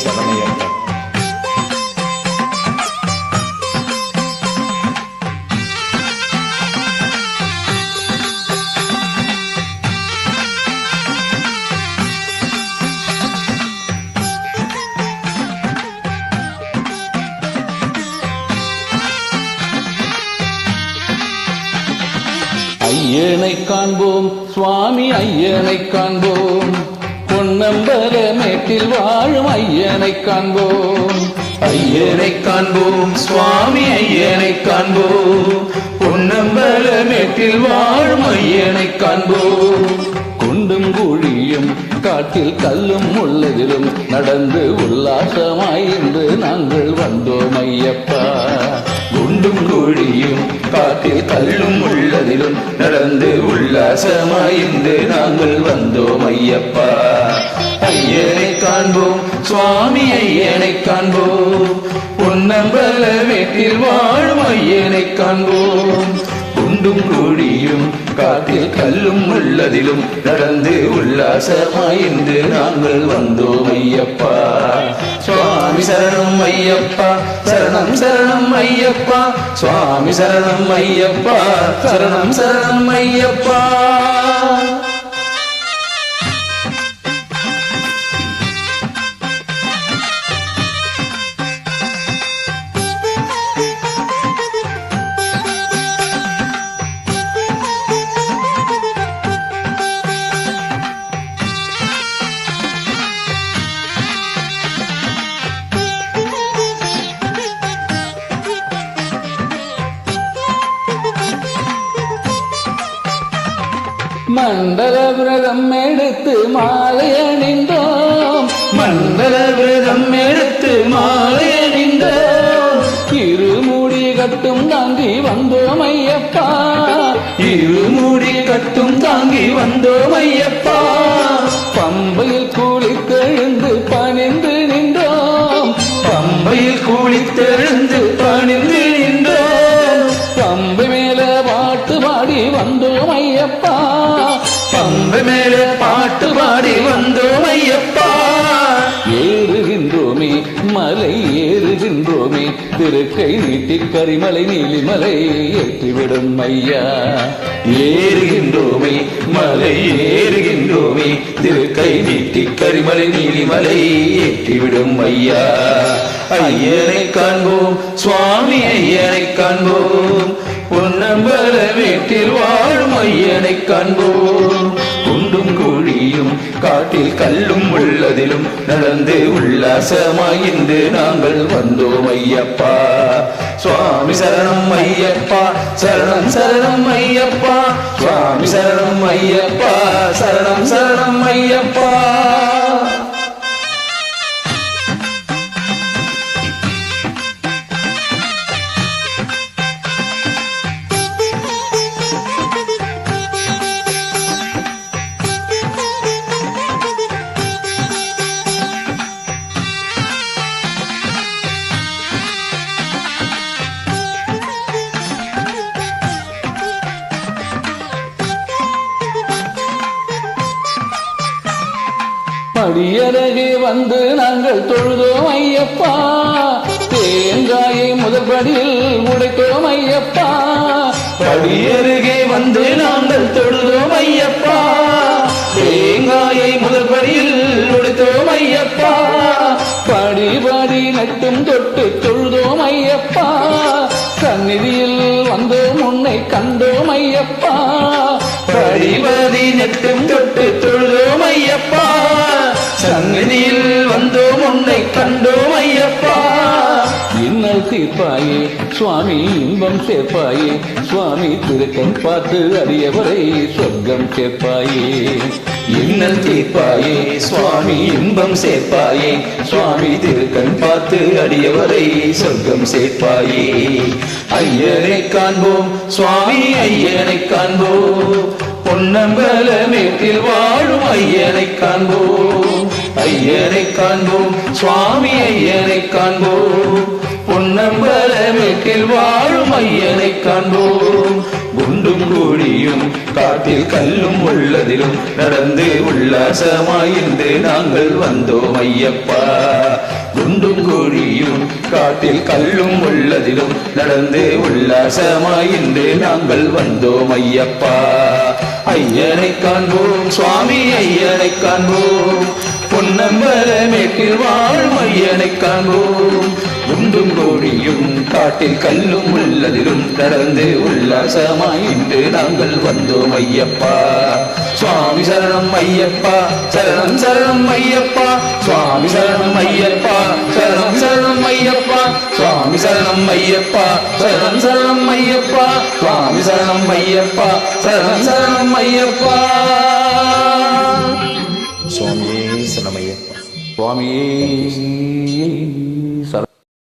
சரணையப்பா ஐயனை காண்போம் சுவாமி ஐயனை காண்போம். பொன்னம்பல மேட்டில் வாழும் ஐயனை காண்போம். ஐயனை காண்போம் சுவாமி ஐயனை காண்போம். பொன்னம்பல மேட்டில் வாழும் ஐயனை காண்போம். குண்டும் குழியும் காட்டில் கல்லும் உள்ளதிலும் நடந்து உல்லாசமாய் இன்று நாங்கள் வந்தோம் ஐயப்பா. குண்டும் குழியும் காட்டில் கல்லும் உள்ளதிலும் நடந்து பிரகாசமாய் இன்று நாங்கள் வந்தோம் ஐயப்பா. ஐயனை காண்போம் சுவாமி ஐயனை காண்போம். பொன்னம்பல வீட்டில் வாழும் ஐயனை காண்போம். குண்டும் குழியும் காட்டில் கல்லும் உள்ளதிலும் நடந்து உல்லாசமாய் இன்று நாங்கள் வந்தோம் ஐயப்பா. சுவாமி சரணம் ஐயப்பா சரணம் சரணம் ஐயப்பா. சுவாமி சரணம் ஐயப்பா சரணம் சரணம் ஐயப்பா. மண்டல விரதம் எடுத்து மாலை அணிந்தோம். மண்டல விரதம் எடுத்து மாலை அணிந்தோம். இருமுடி கட்டும் தாங்கி வந்தோம் ஐயப்பா. இருமுடி கட்டும் தாங்கி வந்தோம் ஐயப்பா. பம்பு மேலே பாட்டு பாடி வந்தோம் ஐயப்பா. ஏறுகின்றோமே மலை ஏறுகின்றோமே திருக்கை நீட்டி கரிமலை நீலிமலை ஏற்றிவிடும் ஐயா. ஏறுகின்றோமே மலை ஏறுகின்றோமே திருக்கை நீட்டி கரிமலை நீலிமலை ஏற்றிவிடும் ஐயா. ஐயனை காண்போம் சுவாமி ஐயனை காண்போம் பொன்னம்பல வீட்டில் வாழும் ஐயனை காண்போம். மொழியும் காட்டில் கல்லும் உள்ளதிலும் நடந்து உல்லாசமாய் இன்று நாங்கள் வந்தோம் ஐயப்பா. சுவாமி சரணம் ஐயப்பா சரணம் சரணம் ஐயப்பா. சுவாமி சரணம் ஐயப்பா சரணம் சரணம் ஐயப்பா. படியருகே வந்து நாங்கள் தொழுதோம் ஐயப்பா. தேங்காயை முதற்படியில் உடைத்தோம் ஐயப்பா. படியருகே வந்து நாங்கள் தொழுதோம் ஐயப்பா. தேங்காயை முதற்படியில் உடைத்தோம் ஐயப்பா. படி படி நட்டும் தொட்டு தொழுதோம் ஐயப்பா. சந்நிதியில் வந்தோம் உன்னை கண்டோம் ஐயப்பா. படிபதி நட்டும் தொட்டு தொழுதோம் ஐயப்பா. சந்நிதியில் வந்தோம் உன்னை கண்டோம் ஐயப்பா. இன்னல் தீர்ப்பாயே சுவாமி இன்பம் சேர்ப்பாயே சுவாமி திருக்கண் பார்த்து அடியவரை சொர்க்கம் சேர்ப்பாயே. இன்னல் தீர்ப்பாயே சுவாமி இன்பம் சேர்ப்பாயே சுவாமி திருக்கண் பார்த்து அடியவரை சொர்க்கம் சேர்ப்பாயே. ஐயனை காண்போம் சுவாமி ஐயனை காண்போம் பொன்னம்பல மேட்டில் வாழும் ஐயனை காண்போம். ஐயனை காண்போம் சுவாமி ஐயனை காண்போம். பொன்னம்பல வீட்டில் வாழும் ஐயனை காண்போம். குண்டும் கூடியும் காட்டில் கல்லும் உள்ளதிலும் நடந்து உல்லாசமாயிருந்து நாங்கள் வந்தோம் ஐயப்பா. குண்டும் கூடியும் காட்டில் கல்லும் உள்ளதிலும் நடந்து உல்லாசமாயின்று நாங்கள் வந்தோம் ஐயப்பா. ஐயனை காண்போம் சுவாமி ஐயனை காண்போம். பொன்னம்பலமேட்டில் வாழ்மையனை காண்போம். உண்டும் கோழியும் காட்டில் கல்லும் உள்ளதிலும் நடந்து உல்லாசமாய் இன்று நாங்கள் வந்தோம் ஐயப்பா. சுவாமி சரணம் ஐயப்பா சரணம் சரணம் ஐயப்பா. சுவாமி சரணம் ஐயப்பா சரணம் சரணம் ஐயப்பா. சுவாமி சரணம் ஐயப்பா சரணம் சரணம் ஐயப்பா. சுவாமி சரணம் ஐயப்பா சரணம் சரணம் ஐயப்பா. Swami.